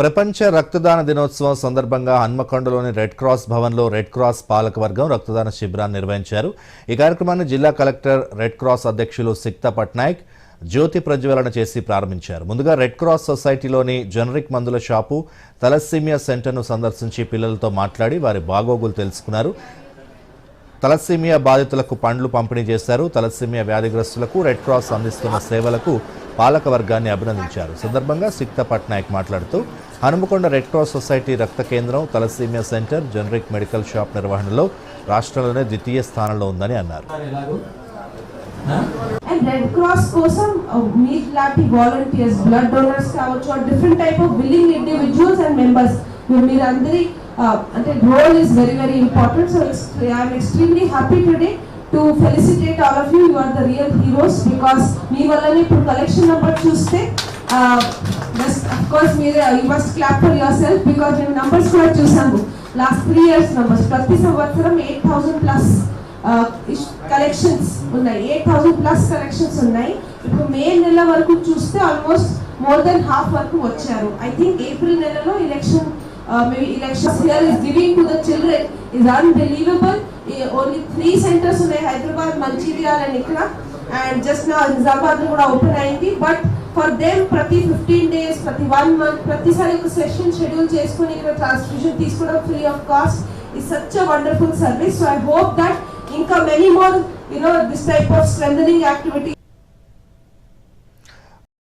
ప్రపంచ రక్తదాన దినోత్సవం సందర్భంగా హన్మకొండలోని రెడ్ క్రాస్ భవన్లో రెడ్ క్రాస్ పాలకవర్గం రక్తదాన శిబిరాన్ని నిర్వహించారు. ఈ కార్యక్రమాన్ని జిల్లా కలెక్టర్ రెడ్ క్రాస్ అధ్యక్షులు సిక్తా పట్నాయక్ జ్యోతి ప్రజ్వలన చేసి ప్రారంభించారు. ముందుగా రెడ్ క్రాస్ సొసైటీలోని జనరిక్ మందుల షాపు తలస్సీమియా సెంటర్ను సందర్శించి పిల్లలతో మాట్లాడి వారి బాగోగులు తెలుసుకున్నారు. తలస్సీమియా బాధితులకు పండ్లు పంపిణీ చేశారు. తలస్సీమియా వ్యాధిగ్రస్తులకు రెడ్ క్రాస్ అందిస్తున్న సేవలకు పాలక వర్గాన్ని అభినందించారు. సందర్భంగా సిక్త పట్నాయక్ మాట్లాడుతూ హనుమకొండ రెడ్ క్రాస్ సొసైటీ రక్త కేంద్రం thalassemia centre generic medical shop నిర్వహణలో రాష్ట్రంలోనే ద్వితీయ స్థానంలో ఉందని అన్నారు. అండ్ రెడ్ క్రాస్ కోసం మీట్ లాంటి వాలంటీర్స్ బ్లడ్ డోనర్స్ కావచ్చు different type of willing individuals and members మీరందరి అంటే role is very very important so I'm extremely happy today to felicitate all of you you are the real heroes because మీ వల్లనే ఇప్పుడు collection number చూస్తే just course మీరు you must clap for yourself because మేము numbers కూడా చూసాము last three years numbers ప్రతి సంవత్సరం eight thousand plus collections ఉన్నాయి. ఎయిట్ థౌసండ్ ప్లస్ కలెక్షన్స్ ఉన్నాయి. ఇప్పుడు మే నెల వరకు చూస్తే ఆల్మోస్ట్ మోర్ దెన్ హాఫ్ వరకు వచ్చారు. ఐ థింక్ ఏప్రిల్ నెలలో election maybe elections here is giving to the children is unbelievable only three centres ఉన్నాయి హైదరాబాద్ మంచిర్యాల అండ్ ఇక్కడ అండ్ జస్ట్ నా నిజామాబాద్ కూడా ఓపెన్ అయింది. బట్ ఫర్ దెమ్ ప్రతి ఫిఫ్టీన్ డేస్ ప్రతి వన్ మంత్ ప్రతిసారి ఒక సెషన్ షెడ్యూల్ చేసుకుని ఇక్కడ ట్రాన్స్మిషన్ తీసుకోవడం free of cost is such a wonderful service. So I hope that ఇంకా many more, you know, this type of strengthening activity